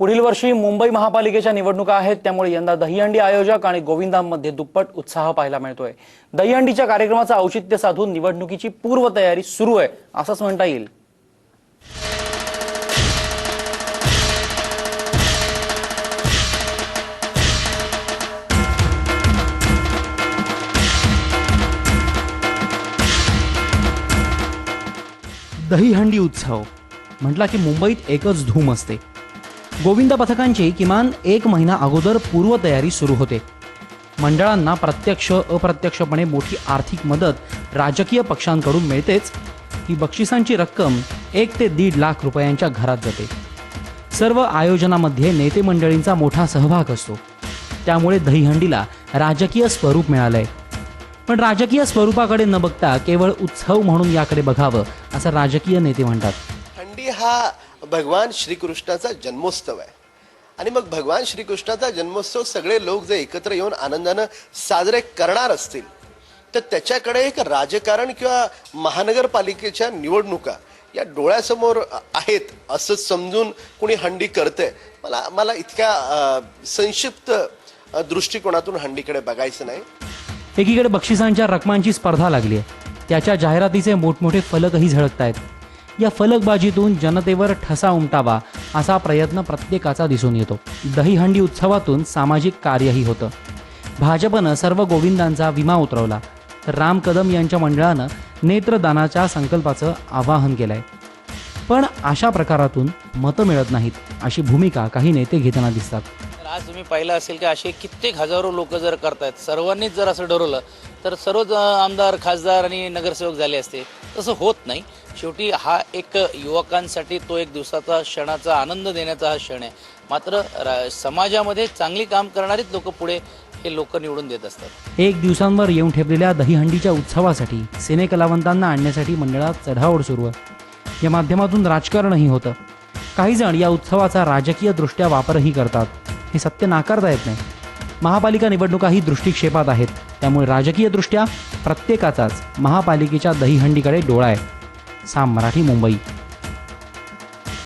पुढील वर्षी मुंबई महापालिकेच्या निवडणुका आहेत त्यामुळे यंदा दहीहंडी आयोजक आणि गोविंदांमध्ये दुप्पट उत्साह पाहायला मिळतोय. दहीहंडीच्या कार्यक्रमाचं औचित्य साधून निवडणुकीची पूर्वतयारी सुरू आहे असंच म्हणता येईल. दहीहंडी उत्सव म्हटला की मुंबईत एकच धूम असते. गोविंद पथकांची किमान एक महिना अगोदर पूर्वतयारी सुरू होते. मंडळांना प्रत्यक्ष अप्रत्यक्षपणे मोठी आर्थिक मदत राजकीय पक्षांकडून मिळतेच. ही बक्षिसांची रक्कम एक ते दीड लाख रुपयांच्या घरात जाते. सर्व आयोजनामध्ये नेते मंडळींचा मोठा सहभाग असतो. त्यामुळे दहीहंडीला राजकीय स्वरूप मिळालंय. पण राजकीय स्वरूपाकडे न बघता केवळ उत्सव म्हणून याकडे बघावं असं राजकीय नेते म्हणतात. हंडी हा भगवान श्रीकृष्णाचा जन्मोत्सव आहे. आणि मग भगवान श्रीकृष्णाचा जन्मोत्सव सगळे लोक जे एकत्र येऊन आनंदानं साजरे करणार असतील तर त्याच्याकडे एक राजकारण किंवा महानगरपालिकेच्या निवडणुका या डोळ्यासमोर आहेत असं समजून कुणी हंडी करते मला मला इतक्या संक्षिप्त दृष्टिकोनातून हंडीकडे बघायचं नाही. एकीकडे बक्षिसांच्या रकमांची स्पर्धा लागली आहे. त्याच्या जाहिरातीचे मोठमोठे फलकही झळकत आहेत या फलकबाजीतून जनतेवर ठसा उमटावा असा प्रयत्न प्रत्येकाचा दिसून येतो. दहीहंडी उत्सवातून सामाजिक कार्यही होतं. भाजपनं सर्व गोविंदांचा विमा उतरवला. तर राम कदम यांच्या मंडळानं नेत्रदानाच्या संकल्पाचं आवाहन केलंय. पण अशा प्रकारातून मतं मिळत नाहीत अशी भूमिका काही नेते घेताना दिसतात. आज तुम्ही पाहिलं असेल की असे कित्येक हजारो लोक जर करतायत सर्वांनीच जर असं ठरवलं तर सर्वच आमदार खासदार आणि नगरसेवक झाले असते. तसं होत नाही. शेवटी हा एक युवकांसाठी तो एक दिवसाचा क्षणाचा आनंद देण्याचा हा क्षण आहे. मात्र रा- समाजामध्ये चांगली काम करणारीच लोक पुढे हे लोक निवडून देत असतात. एक दिवसांवर येऊन ठेवलेल्या दहीहंडीच्या उत्सवासाठी सिनेकलावंतांना आणण्यासाठी मंडळात चढाओढ सुरू आहे. या माध्यमातून राजकारणही होतं. काही जण या उत्सवाचा राजकीय दृष्ट्या वापरही करतात. हे सत्य नाकारता येत नाही. महापालिका निवडणुका ही दृष्टिक्षेपात आहेत. त्यामुळे राजकीयदृष्ट्या प्रत्येकाचाच महापालिकेच्या दहीहंडीकडे डोळा आहे. साम मराठी मुंबई.